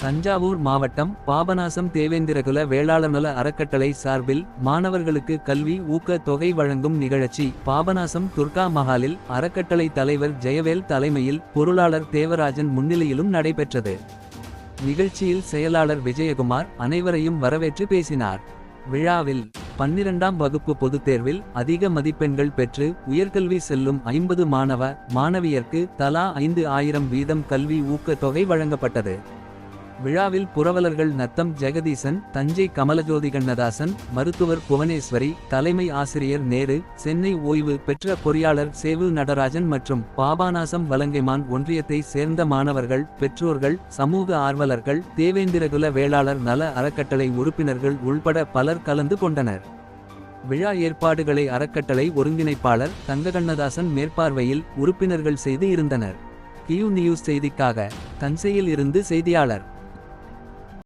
தஞ்சாவூர் மாவட்டம் பாபநாசம் தேவேந்திரகுல வேளாளர் அறக்கட்டளை சார்பில் மாணவர்களுக்கு கல்வி ஊக்க தொகை வழங்கும் நிகழ்ச்சி. பாபநாசம் துர்கா மஹாலில் அறக்கட்டளை தலைவர் ஜெயவேல் தலைமையில் பொருளாளர் தேவராஜன் முன்னிலையிலும் நடைபெற்றது. நிகழ்ச்சியில் செயலாளர் விஜயகுமார் அனைவரையும் வரவேற்று பேசினார். விழாவில் பன்னிரண்டாம் வகுப்பு பொதுத் தேர்வில் அதிக மதிப்பெண்கள் பெற்று உயர்கல்வி செல்லும் ஐம்பது மாணவ மாணவியர்க்கு தலா ஐந்து ஆயிரம் வீதம் கல்வி ஊக்கத்தொகை வழங்கப்பட்டது. விழாவில் புரவலர்கள் நத்தம் ஜெகதீசன் தஞ்சை கமலஜோதி கண்ணதாசன் மருத்துவர் புவனேஸ்வரி தலைமை ஆசிரியர் நேரு சென்னை ஓய்வு பெற்ற பொறியாளர் சேவு நடராஜன் மற்றும் பாபாநாசம் வலங்கைமான் ஒன்றியத்தை சேர்ந்த மாணவர்கள் பெற்றோர்கள் சமூக ஆர்வலர்கள் தேவேந்திரகுல வேளாளர் நல அறக்கட்டளை உறுப்பினர்கள் உள்பட பலர் கலந்து கொண்டனர். விழா ஏற்பாடுகளை அறக்கட்டளை ஒருங்கிணைப்பாளர் தங்ககண்ணதாசன் மேற்பார்வையில் உறுப்பினர்கள் செய்து இருந்தனர். கியூ நியூஸ் செய்திக்காக தஞ்சையில் இருந்து செய்தியாளர்